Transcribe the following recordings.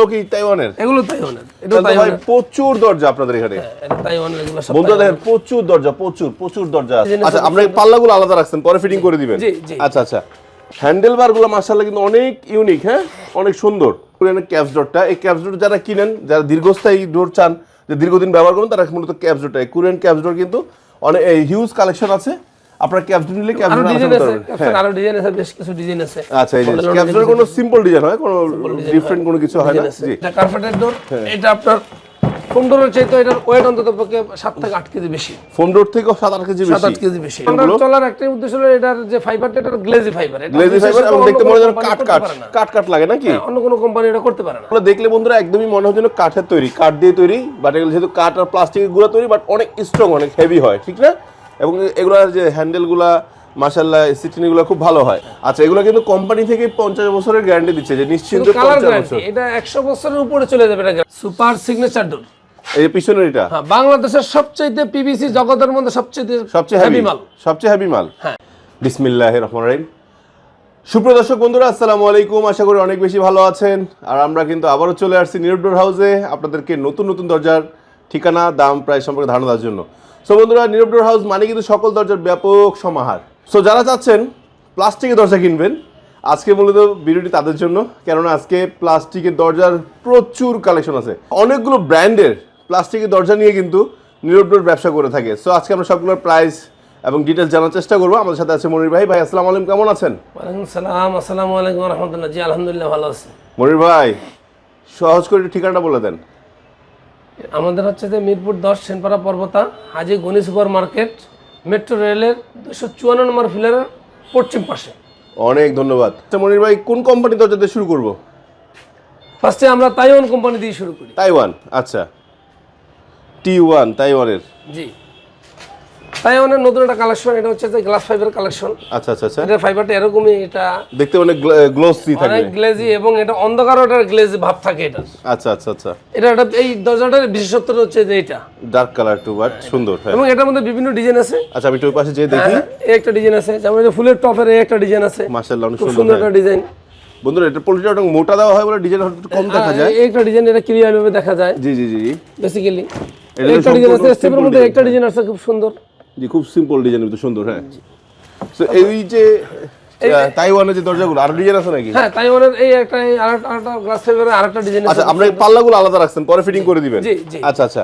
এগুলো কি তাইওয়ানের? এগুলো তাইওয়ানের। এটা ভাই প্রচুর দরজা আপনাদের এখানে। হ্যাঁ, তাইওয়ানের এগুলো সব বন্ধুরা দেখেন প্রচুর দরজা প্রচুর প্রচুর দরজা আচ্ছা সব আমরা এই পাল্লাগুলো আলাদা রাখছেন পরে ফিটিং করে দিবেন। আচ্ছা আচ্ছা। হ্যান্ডেল বারগুলো মার্শাল্লাহ কিন্তু অনেক ইউনিক হ্যাঁ? অনেক সুন্দর। ক্যাপস ডোরটা এই ক্যাপস ডোর যারা কিনেন যারা দীর্ঘস্থায়ী ডোর চান যে দীর্ঘদিন ব্যবহার করুন তারা মূলত ক্যাপস ডোরটা কুরিয়ান ক্যাপস ডোর কিন্তু অনেক হিউজ কালেকশন আছে। আপনার ক্যাপস ডোর নিলে ক্যাপস আরও ডিজাইন আছে। হ্যাঁ। আরও ডিজাইন আছে বেশ কিছু ডিজাইন আছে। আচ্ছা এই কোনো সিম্পল ডিজাইন হয়? কোনো ডিফারেন্ট কোনো কিছু হয় না? জি। এটা কার্পেটের ডোর হ্যাঁ। এটা আপনার ফোম ডোরের চাইতে এটার ওয়েট অন্তত পক্ষে সাত থেকে আট কেজি বেশি। ফোন ডোর থেকেও সাত আট কেজি সাত আট বেশি। কেজি বেশি? চলার একটাই উদ্দেশ্য হলো এটার যে ফাইবারটা এটা গ্লেজি ফাইবার গ্লেজি ফাইবার এবং দেখতে মনে হয় কাট কাট কাট কাট লাগে নাকি? অন্য কোনো কোম্পানি এটা করতে পারে না। দেখলে বন্ধুরা একদমই মনে হয় যেন কাঠের তৈরি কাঠ দিয়ে তৈরি বাট এগুলো যেহেতু কাঠ আর প্লাস্টিকের গুঁড়া তৈরি বাট অনেক স্ট্রং অনেক হেভি হয় ঠিক না? এবং এগুলোর যে হ্যান্ডেলগুলা মাসাল্লাহ সিটিনিগুলো খুব ভালো হয়। আচ্ছা এগুলো কিন্তু কোম্পানি থেকে পঞ্চাশ বছরের গ্যারান্টি দিচ্ছে যে নিশ্চিন্ত এটা একশো বছরের উপরে চলে যাবে এটা সুপার সিগনেচার ডোর এই পিছনের এটা হ্যাঁ বাংলাদেশের সবচেয়ে পিভিসি জগতের মধ্যে সবচেয়ে সবচেয়ে হেভি হেভি মাল। সবচেয়ে হেভি মাল। হ্যাঁ। বিসমিল্লাহ রহমান রহিম। সুপ্রিয় দর্শক বন্ধুরা আসসালামু আলাইকুম। আশা করি অনেক বেশি ভালো আছেন। আর আমরা কিন্তু আবারও চলে আসছি নিরবডোর হাউসে আপনাদেরকে নতুন নতুন দরজার ঠিকানা দাম প্রায় সম্পর্কে ধারণা দেওয়ার জন্য। সো বন্ধুরা নিরবডোর হাউস মানে কিন্তু সকল দরজার ব্যাপক সমাহার। সো যারা চাচ্ছেন প্লাস্টিকের দরজা কিনবেন আজকে মূলত ভিডিওটি তাদের জন্য কেননা আজকে প্লাস্টিকের দরজার প্রচুর কালেকশন আছে। অনেকগুলো ব্র্যান্ডের প্লাস্টিকের দরজা নিয়ে কিন্তু নিরবডোর ব্যবসা করে থাকে। সো আজকে আমরা সবগুলোর প্রাইস এবং ডিটেলস জানার চেষ্টা করব। আমাদের সাথে আছে মনির ভাই। ভাই আসসালামু আলাইকুম। কেমন আছেন? ওয়ালাইকুম সালাম। আসসালামু আলাইকুম রহমতুল্লাহ। জি আলহামদুলিল্লাহ ভালো আছি। মনির ভাই সহজ করে ঠিকানাটা বলে দেন। আমাদের হচ্ছে যে মিরপুর দশ Senpara Parbata Haji Gani super market metro রেলের দুশো চুয়ান্ন নম্বর ফিলারের পশ্চিম পাশে। অনেক ধন্যবাদ। আচ্ছা মনির ভাই কোন কোম্পানি দরজাতে শুরু করব? ফার্স্টে আমরা তাইওয়ান কোম্পানি দিয়ে শুরু করি। তাইওয়ান আচ্ছা। টি ওয়ান তাইওয়ানের জি। তাইওয়ানের নতুন একটা কালেকশন এটা হচ্ছে যে গ্লাস ফাইবার কালেকশন আচ্ছা আচ্ছা আচ্ছা। এটার ফাইবারটা এরকমই এটা দেখতে অনেক গ্লোসি থাকে অনেক গ্লেজি এবং এটা অন্ধকারও এটার গ্লেজি ভাব থাকে এটা। আচ্ছা আচ্ছা আচ্ছা। এটা একটা এই দরজাটার বিশেষত্ব হচ্ছে যে এটা। ডার্ক কালার টু বাট সুন্দর হ্যাঁ। এবং এটার মধ্যে বিভিন্ন ডিজাইন আছে। আচ্ছা আমি একটু পাশে দেখি। হ্যাঁ, এই একটা ডিজাইন আছে। যেমন এই যে ফুলের টপের এই একটা ডিজাইন আছে। মার্শাল্লাহ অনেক সুন্দর হ্যাঁ। একটা ডিজাইন বন্ধুরা এটা পোল্ট্রিটা অনেক মোটা দেওয়া হয় বলে ডিজাইন একটু কম দেখা যায়। এই একটা ডিজাইন এটা ক্লিয়ার ভাবে দেখা যায়। জি জি জি। বেসিক্যালি এটা একটা ডিজাইন আছে স্টেপের মধ্যে একটা ডিজাইন আছে খুব সুন্দর। জি খুব সিম্পল ডিজাইন কিন্তু সুন্দর হ্যাঁ? তো এই যে তাইওয়ানের যে দরজাগুলো আর ডিজাইন আছে নাকি? হ্যাঁ তাই মানে এই একটা আরেকটা গ্লাস ফাইবারের আরেকটা ডিজাইন আছে। আচ্ছা আমরা এই পাল্লাগুলো আলাদা রাখছেন পরে ফিটিং করে দিবেন। জি, জি। আচ্ছা আচ্ছা।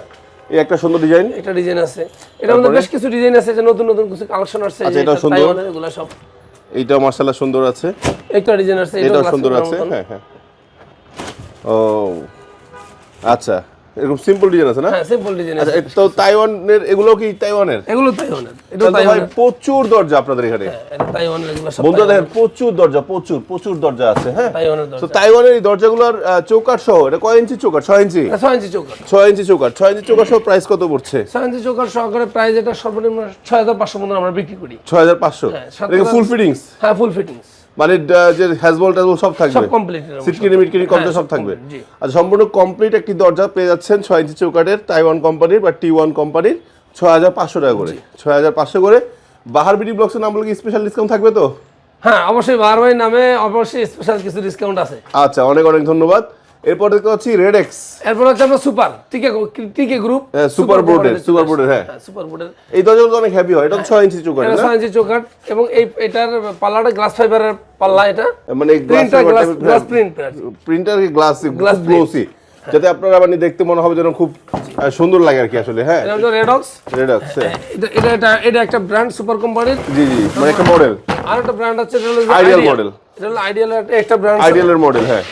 এই একটা সুন্দর ডিজাইন একটা ডিজাইন আছে। এটার মধ্যে বেশ কিছু ডিজাইন আছে যে নতুন নতুন কিছু কালেকশন আসছে আচ্ছা, এটা সুন্দর। এগুলা সব। এইটাও মার্শাল্লাহ সুন্দর আছে। একটা ডিজাইন আছে এটাও সুন্দর আছে হ্যাঁ হ্যাঁ। ও আচ্ছা। এরকম সিম্পল ডিজাইন আছে না? হ্যাঁ সিম্পল ডিজাইন আচ্ছা আছে। তো তাইওয়ানের এগুলো কি তাইওয়ানের? এগুলো তাইওয়ানের এটা ভাই প্রচুর দরজা আপনাদের এখানে। হ্যাঁ, তাইওয়ানের এগুলো সব বন্ধুরা দেখেন প্রচুর দরজা প্রচুর প্রচুর দরজা আছে হ্যাঁ? তাইওয়ানের তো তাইওয়ানের এই দরজাগুলোর সহ এটা কয় ইঞ্চি চৌকাঠ? ছয় ইঞ্চি? এটা ছয় ইঞ্চি চৌকাঠ। ছয় ইঞ্চি চৌকাঠ। ছয় ইঞ্চি চৌকাঠ সহ প্রাইস কত পড়ছে? ছয় ইঞ্চি চৌকাঠ সহকারে প্রাইস এটা সর্বনিম্ন ছয় হাজার পাঁচশো মতো আমরা বিক্রি করি। ছয় হাজার পাঁচশো? হ্যাঁ, এটা ফুল ফিটিংস হ্যাঁ ফুল ফিটিংস মানে যে হ্যাজবল ট্যাজবল সব সব থাকবে কমপ্লিট সিটকিনি মিটকিনি কমপ্লিট হ্যাঁ, সব সব থাকবে। আর আচ্ছা সম্পূর্ণ কমপ্লিট একটি দরজা পেয়ে যাচ্ছেন ছয় ইঞ্চি চৌকাঠের টাইওয়ান কোম্পানির বা টি ওয়ান কোম্পানির ছয় হাজার পাঁচশো টাকা করে। ছয় হাজার পাঁচশো করে। বাহার বিডি ব্লকসের নাম বলে স্পেশাল ডিসকাউন্ট থাকবে তো? হ্যাঁ অবশ্যই বাহার ভাই নামে অবশ্যই স্পেশাল কিছু ডিসকাউন্ট আছে। আচ্ছা অনেক অনেক ধন্যবাদ। এরপর দেখতে পাচ্ছি রেড এক্স এরপর হচ্ছে আমরা সুপার টিকে টিকে গ্রুপ হ্যাঁ, Super board এর, Super হ্যাঁ। সুপার বোর্ডের এই দরজাগুলো অনেক হ্যাপি হয় এটা তো ছয় ইঞ্চি চৌকাঠ এটা না? ছয় ইঞ্চি চৌকাঠ এবং এই এটার পাল্লাটা গ্লাস ফাইবারের পাল্লা এটা। মানে printer glass glass print printer কি গ্লাস Glass গ্লোসি যাতে আপনারা মানে দেখতে মনে হবে যেন খুব সুন্দর লাগে আর কি আসলে হ্যাঁ। এটা হচ্ছে রেডক্স রেড এক্স এটা এটা এটা একটা ব্র্যান্ড সুপার কোম্পানির জি জি মানে একটা মডেল আর একটা ব্র্যান্ড আছে এটা হলো Ideal model। এটা হলো আইডিয়াল একটা ব্র্যান্ড আইডিয়ালের মডেল হ্যাঁ।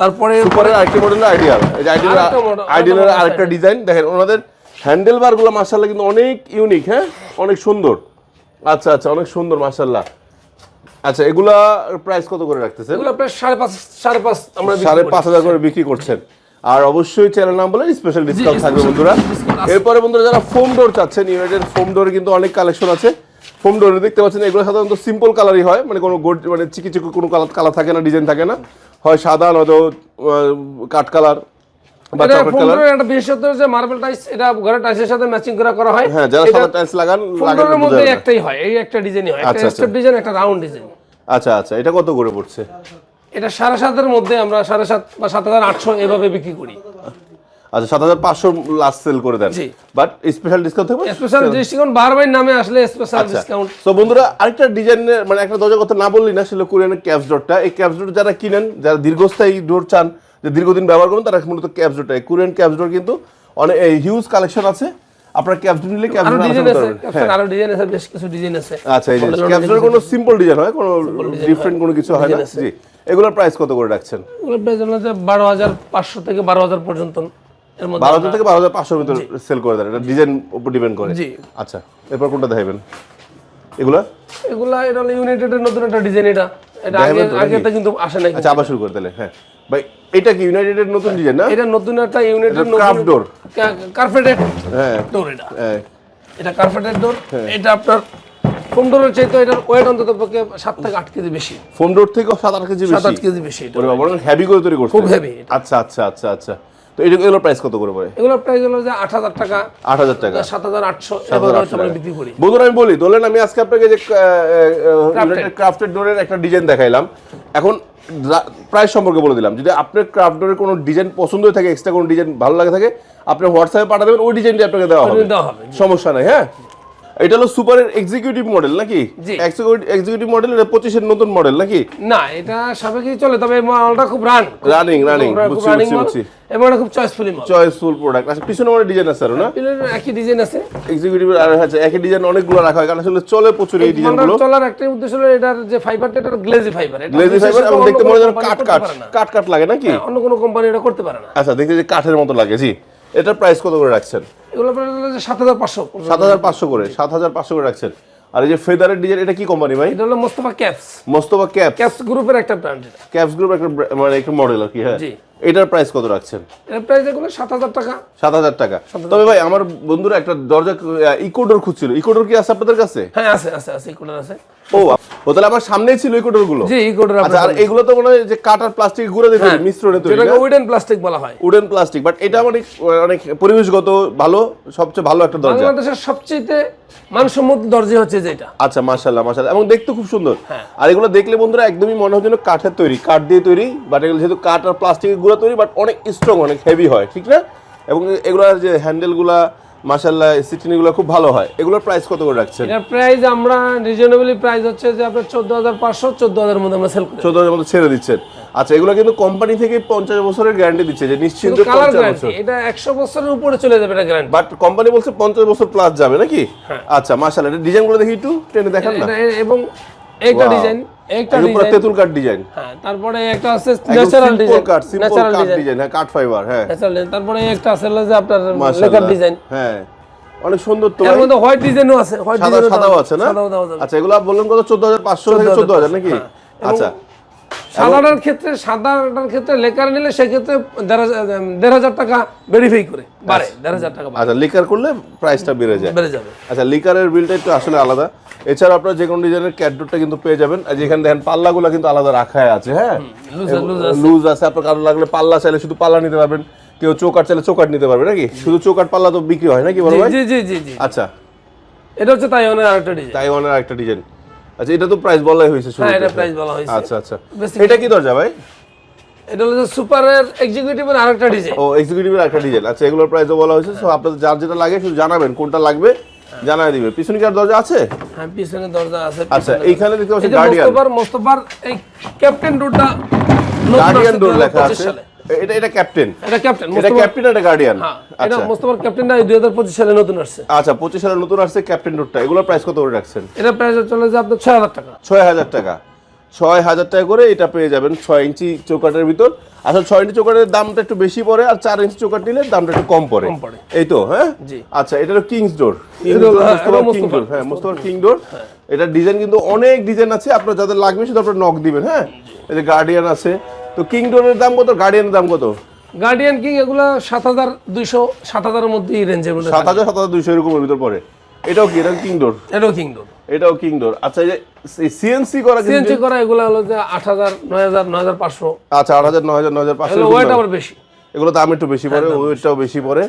তারপরে পরে আরেকটি মডেল আইডিয়াল এই যে আইডিয়াল আরেকটা আইডিয়ালের আরেকটা ডিজাইন দেখেন ওনাদের হ্যান্ডেল বারগুলো মার্শাল্লাহ কিন্তু অনেক ইউনিক হ্যাঁ? অনেক সুন্দর। আচ্ছা আচ্ছা অনেক সুন্দর মার্শাল্লাহ আচ্ছা এগুলা প্রাইস কত করে রাখতেছেন? এগুলো প্রায় সাড়ে পাঁচ সাড়ে পাঁচ আমরা সাড়ে পাঁচ হাজার করে বিক্রি করছেন। আর অবশ্যই চ্যানেল নাম বলে স্পেশাল ডিসকাউন্ট থাকবে বন্ধুরা। এরপরে বন্ধুরা যারা ফোম ডোর চাচ্ছেন ইউনাইটেড ফোম ডোরে কিন্তু অনেক কালেকশন আছে। ফোম ডোরে দেখতে পাচ্ছেন এগুলো সাধারণত সিম্পল কালারই হয় মানে কোনো গোড মানে চিকি চিকি কোনো কালার কালার থাকে না ডিজাইন থাকে না। হয় সাদা নয়তো কাঠ কালার বা চকলেট কালার ফোল্ডারের একটা যে মার্বেল টাইস এটা ঘরের টাইসের সাথে ম্যাচিং করা করা হয়। হ্যাঁ যারা সাদা টাইলস লাগান মধ্যে একটাই হয় এই একটা ডিজাইনই হয় আচ্ছা, একটা আচ্ছা। স্টেপ ডিজাইন একটা রাউন্ড ডিজাইন আচ্ছা আচ্ছা এটা কত করে পড়ছে? এটা সাড়ে সাতের মধ্যে আমরা সাড়ে সাত বা সাত হাজার আটশো এভাবে বিক্রি করি। আচ্ছা সাত হাজার পাঁচশো লাস্ট সেল করে দেন। বাট স্পেশাল ডিসকাউন্ট থাকবে? স্পেশাল ডিসকাউন্ট বারবার নামে আসলে স্পেশাল ডিসকাউন্ট তো বন্ধুরা আরেকটা ডিজাইনের মানে একটা দরজার কথা না বললি না সেটা কোরিয়ানের ক্যাপস এই ক্যাপস যারা কিনেন যারা দীর্ঘস্থায়ী ডোর চান যে দীর্ঘদিন ব্যবহার করুন তারা মূলত ক্যাপস কোরিয়ান ক্যাপস কিন্তু অনেক হিউজ কালেকশন আছে। আপনারা ক্যাপস নিলে ক্যাপস ডিজাইন আছে হ্যাঁ। আরও ডিজাইন আছে বেশ কিছু ডিজাইন আছে। আচ্ছা এই কোনো সিম্পল ডিজাইন হয় কোনো ডিফারেন্ট কোনো কিছু হয় না? জি। এগুলোর প্রাইস কত করে রাখছেন? ওগুলো প্রাইস হাজার পাঁচশো থেকে বারো হাজার পর্যন্ত। এর মধ্যে বারো হাজার থেকে বারো হাজার পাঁচশোর ভিতরে সেল করে দেন। এটা ডিজাইন উপর ডিপেন্ড করে। জি। আচ্ছা এরপর কোনটা দেখাবেন? এগুলা? এগুলা এটা হলো ইউনাইটেডের নতুন একটা ডিজাইন এটা এটা আগে Diamond তো নাকি? আগে তো কিন্তু আসে নাই। আচ্ছা আবার শুরু করে তাহলে হ্যাঁ। ভাই এটা কি ইউনাইটেডের নতুন ডিজাইন না? এটা নতুন একটা ইউনাইটেড craft door। কার্পেটেড হ্যাঁ। ডোর এটা। হ্যাঁ। এটা কার্পেটেড ডোর এটা আপনার ফোম ডোরের চাইতে এটার ওয়েট অন্তত পক্ষে সাত থেকে আট কেজি বেশি। ফোম ডোর থেকে সাত আট কেজি সাত বেশি? আট কেজি বেশি এটা। ওরে বাবা হেভি করে তৈরি করছে। খুব এটা। আচ্ছা আচ্ছা আচ্ছা আচ্ছা। তো এগুলোর প্রাইস কত করে পড়ে এগুলোর প্রাইস হলো যে আট হাজার টাকা। আট হাজার টাকা। সাত হাজার আটশো আমরা বিক্রি করি। বন্ধুরা আমি বলি ধরলেন আমি আজকে আপনাকে যে ক্রাফটেড ডোরের একটা ডিজাইন দেখাইলাম। এখন প্রাইস সম্পর্কে বলে দিলাম। যদি আপনার ক্রাফট ডোরের কোনো ডিজাইন পছন্দ হয়ে থাকে এক্সট্রা কোনো ডিজাইন ভালো লাগে থাকে আপনি হোয়াটসঅ্যাপে পাঠা দেবেন ওই ডিজাইনটি আপনাকে দেওয়া হবে। সমস্যা নাই হ্যাঁ? এটা হলো সুপারের এক্সিকিউটিভ মডেল নাকি। এক্সিকিউটিভ মডেল এটা পঁচিশের নতুন মডেল নাকি? না এটা সাবেকি চলে তবে মালটা খুব রান রানিং রানিং বুঝছি বুঝছি এবং এটা খুব চয়েসফুলি চয়েসফুল প্রোডাক্ট আচ্ছা পিছনে মনে ডিজাইন আছে না? একই ডিজাইন আছে। এক্সিকিউটিভ আর আচ্ছা একই ডিজাইন অনেকগুলো রাখা হয় কারণ আসলে চলে প্রচুর এই ডিজাইনগুলো মালটার চলার একটাই উদ্দেশ্য হলো এটার যে ফাইবারটা এটা গ্লেজি ফাইবার এটা গ্লেজি ফাইবার এবং দেখতে মনে হয় কাট কাট কাট কাট লাগে নাকি? অন্য কোনো কোম্পানি এটা করতে পারে না। আচ্ছা দেখতে যে কাঠের মতো লাগে জি। এটার প্রাইস কত করে রাখছেন? এগুলো সাত হাজার পাঁচশো। সাত হাজার পাঁচশো করে সাত হাজার পাঁচশো করে রাখছেন। আর এই যে ফেদারের ডিজাইন এটা কি কোম্পানি ভাই? এটা হলো Mostafa caps Mostafa cap caps গ্রুপের একটা ব্র্যান্ড ক্যাপস গ্রুপ একটা মানে একটা মডেল আর কি হ্যাঁ। জি। এটার প্রাইস কত রাখছেন? এর প্রাইস এগুলো সাত হাজার টাকা। সাত হাজার টাকা। তবে ভাই আমার বন্ধুরা একটা দরজা ইকোডোর খুঁজছিল। ইকোডোর কি আছে আপনাদের কাছে? হ্যাঁ আছে আছে আছে ইকুলার আছে। ও ও তাহলে আমার সামনেই ছিল ইকোডোরগুলো? জি ইকুলার আচ্ছা আর এগুলো তো মনে হয় যে কাঠ আর প্লাস্টিক গুঁড়ো দিয়ে তৈরি, মিশ্রণে তৈরি যেটাকে উডেন প্লাস্টিক বলা হয়। উডেন প্লাস্টিক বাট এটা অনেক অনেক পরিবেশগত ভালো সবচেয়ে ভালো একটা দরজা। বাংলাদেশের সবচেয়ে মানসম্মত দরজা হচ্ছে যেটা আচ্ছা মাশাল্লাহ মাশাল্লাহ এবং দেখতে খুব সুন্দর। হ্যাঁ। আর এগুলো দেখলে বন্ধুরা একদমই মনে হয় যেন কাঠের তৈরি কাঠ দিয়ে তৈরি বাট এগুলো যেহেতু কাঠ আর প্লাস্টিকের গুঁড়ো তৈরি বাট অনেক স্ট্রং অনেক হেভি হয় ঠিক না? এবং এগুলোর যে হ্যান্ডেলগুলা মাশাল্লাহ সিটিনিগুলো খুব ভালো হয়। এগুলোর প্রাইস কত করে রাখছেন? এটার প্রাইস আমরা রিজনেবলি প্রাইস হচ্ছে যে আপনার চোদ্দ হাজার পাঁচশো চোদ্দ হাজার মধ্যে আমরা সেল করি চোদ্দ হাজার মতো ছেড়ে দিচ্ছেন। আচ্ছা এগুলো কিন্তু কোম্পানি থেকে পঞ্চাশ বছরের গ্যারান্টি দিচ্ছে যে নিশ্চিন্ত কালার পঞ্চাশ গ্যারান্টি বছর। এটা একশো বছরের উপরে চলে যাবে এটা গ্যারান্টি বাট কোম্পানি বলছে পঞ্চাশ বছর প্লাস যাবে নাকি? হ্যাঁ। আচ্ছা মাশাল্লাহ এটা ডিজাইনগুলো দেখি একটু টেনে দেখান না। এবং একটা ডিজাইন একটা ডিজাইন তেঁতুল কাঠ ডিজাইন হ্যাঁ তারপরে একটা আছে natural design cut natural design হ্যাঁ কাট ফাইবার হ্যাঁ। ন্যাচারাল তারপরে একটা আছে যে আপনার লেকার ডিজাইন হ্যাঁ। অনেক সুন্দর তো এর। মধ্যে হোয়াইট ডিজাইনও আছে হোয়াইট ডিজাইন ডিজাইনও সাদাও আছে না? আচ্ছা এগুলো বললেন কত? চোদ্দ হাজার পাঁচশো থেকে চোদ্দ হাজার নাকি? হ্যাঁ। আচ্ছা। সাদাটার ক্ষেত্রে সাদাটার ক্ষেত্রে লেকার নিলে সেক্ষেত্রে দেড় হাজার টাকা ভেরিফাই করে বাড়ে দেড় হাজার টাকা আচ্ছা লিকার করলে প্রাইসটা বেড়ে যায়। বেড়ে যাবে। আচ্ছা লিকারের বিলটা একটু আসলে আলাদা। এছাড়া আপনারা যে কোনো ডিজাইনের ক্যাটডোরটা কিন্তু পেয়ে যাবেন। আর যেখানে দেখেন পাল্লাগুলো কিন্তু আলাদা রাখাই আছে হ্যাঁ? লুজ আছে আপনার কারও লাগলে পাল্লা চাইলে শুধু পাল্লা নিতে পারবেন। কেউ চৌকাট চাইলে চৌকাট নিতে পারবে নাকি? শুধু চৌকাট পাল্লা তো বিক্রি হয় নাকি বলো জি জি জি আচ্ছা। এটা হচ্ছে তাইওয়ানের আরেকটা ডিজাইন তাইওয়ানের একটা ডিজাইন আচ্ছা এটা তো প্রাইস বলাই হয়েছে হ্যাঁ এটা প্রাইস বলা হয়েছে। আচ্ছা আচ্ছা। এটা কি দরজা ভাই? এটা হলো সুপারের এক্সিকিউটিভের আরেকটা ডিজাইন। ও এক্সিকিউটিভের একটা ডিজাইন। আচ্ছা এগুলোর প্রাইসও বলা হয়েছে সো আপনাদের যার যেটা লাগে শুধু জানাবেন কোনটা লাগবে জানাই দিবে। পিছনে কি আর দরজা আছে? হ্যাঁ পিছনে দরজা আছে আচ্ছা এইখানে দেখতে পাচ্ছি গার্ডিয়ান মোস্তফার মোস্তফার এই ক্যাপ্টেন ডোরটা গার্ডিয়ান ডোর লেখা আছে। এটা এটা ক্যাপ্টেন এটা ক্যাপ্টেন এটা ক্যাপ্টেন এটা গার্ডিয়ান এটা আচ্ছা। মোস্তফার ক্যাপ্টেনটা পঁচিশ সালে নতুন আসছে। আচ্ছা পঁচিশ সালে নতুন আসছে ক্যাপ্টেন রুটটা এগুলোর প্রাইস কত করে রাখছেন? এটা প্রাইস চলে যায় আপনার ছয় হাজার টাকা। ছয় হাজার টাকা। ছয় হাজার টাকা করে এটা পেয়ে যাবেন ছয় ইঞ্চি চৌকাটের ভিতর। আসলে ছয় ইঞ্চি চৌকাটের দামটা একটু বেশি পড়ে আর চার ইঞ্চি চৌকাট নিলে দামটা একটু কম পড়ে। এই তো হ্যাঁ? আচ্ছা এটা হলো কিংস ডোর হ্যাঁ, এটা কিং ডোর হ্যাঁ মোস্তফার কিং ডোর এটা ডিজাইন কিন্তু অনেক ডিজাইন আছে আপনার যাদের লাগবে শুধু আপনার নক দিবেন হ্যাঁ? এই যে গার্ডিয়ান আছে। তো কিং ডোরের দাম কত? গার্ডিয়ানের দাম কত? গার্ডিয়ান কিং এগুলো সাত হাজার দুইশো সাত হাজারের মধ্যে এই রেঞ্জের মধ্যে সাত হাজার সাত হাজার দুইশো এরকমের ভিতর পড়ে। এটাও কি? এটা কিং ডোর এটাও কিং ডোর এটাও কিং ডোর আচ্ছা এই যে সিএনসি করা সিএনসি করা এগুলো হলো যে 8000 9000 9500 আচ্ছা 8000 9000 9500 এগুলো ওয়েট আবার বেশি। এগুলো দাম একটু বেশি পড়ে হ্যাঁ, ওয়েটটাও বেশি। পড়ে।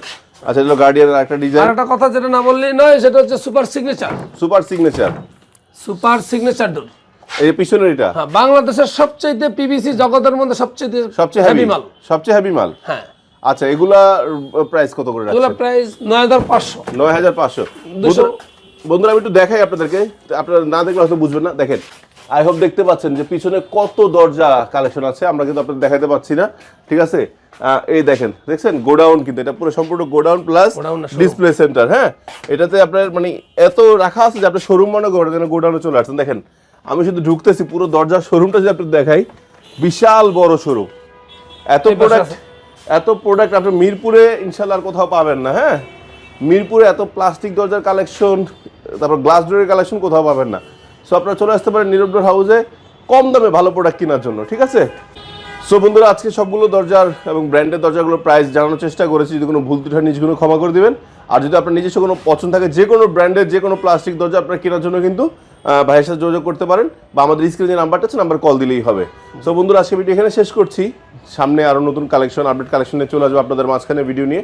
আচ্ছা এগুলো গার্ডিয়ানের একটা ডিজাইন আর একটা কথা যেটা না বললি নয় সেটা হচ্ছে super signature super signature super signature door এই পিছনের এটা? হ্যাঁ বাংলাদেশের সবচেয়ে পিবিসি জগতের মধ্যে সবচেয়ে সবচেয়ে হেভি মাল। সবচেয়ে হেভি মাল? হ্যাঁ। আচ্ছা এগুলা প্রাইস কত করে রাখছেন এগুলা প্রাইস 9500 9500 বন্ধুরা আমি একটু দেখাই আপনাদেরকে। আপনারা না দেখলে হয়তো বুঝবেন না। দেখেন আই হোপ দেখতে পাচ্ছেন যে পিছনে কত দরজা কালেকশন আছে আমরা কিন্তু আপনাদের দেখাতে পাচ্ছি না। ঠিক আছে? এই দেখেন দেখছেন? গোডাউন কিন্তু এটা পুরো সম্পূর্ণ গোডাউন প্লাস ডিসপ্লে সেন্টার হ্যাঁ? এটাতে আপনার মানে এত রাখা আছে যে আপনার শোরুম মনে করেন যেন গোডাউনে চলে আসছেন। দেখেন আমি শুধু ঢুকতেছি পুরো দরজার শোরুমটা যদি আপনি দেখাই বিশাল বড় শোরুম এত প্রোডাক্ট এত প্রোডাক্ট আপনি মিরপুরে ইনশাল্লাহ আর কোথাও পাবেন না হ্যাঁ? মিরপুরে এত প্লাস্টিক দরজার কালেকশন তারপর গ্লাস ডোরের কালেকশন কোথাও পাবেন না। সো আপনারা চলে আসতে পারেন নীরব ডোর হাউসে কম দামে ভালো প্রোডাক্ট কেনার জন্য, ঠিক আছে? সো বন্ধুরা, আজকে সবগুলো দরজার এবং ব্র্যান্ডের দরজাগুলোর প্রাইস জানানোর চেষ্টা করেছি, যদি কোনো ভুল ত্রুটি নিজগুলো ক্ষমা করে দিবেন। আর যদি আপনার নিজস্ব কোনো পছন্দ থাকে, যে কোনো ব্র্যান্ডের যে কোনো প্লাস্টিক দরজা আপনার কেনার জন্য কিন্তু ভাইয়ের সাথে যোগাযোগ করতে পারেন বা আমাদের স্ক্রিনে যে নাম্বারটা আছে নাম্বার কল দিলেই হবে। সো বন্ধুরা, আজকে ভিডিও এখানে শেষ করছি। সামনে আরও নতুন কালেকশন আপডেট কালেকশনে চলে আসবে আপনাদের মাঝখানে ভিডিও নিয়ে।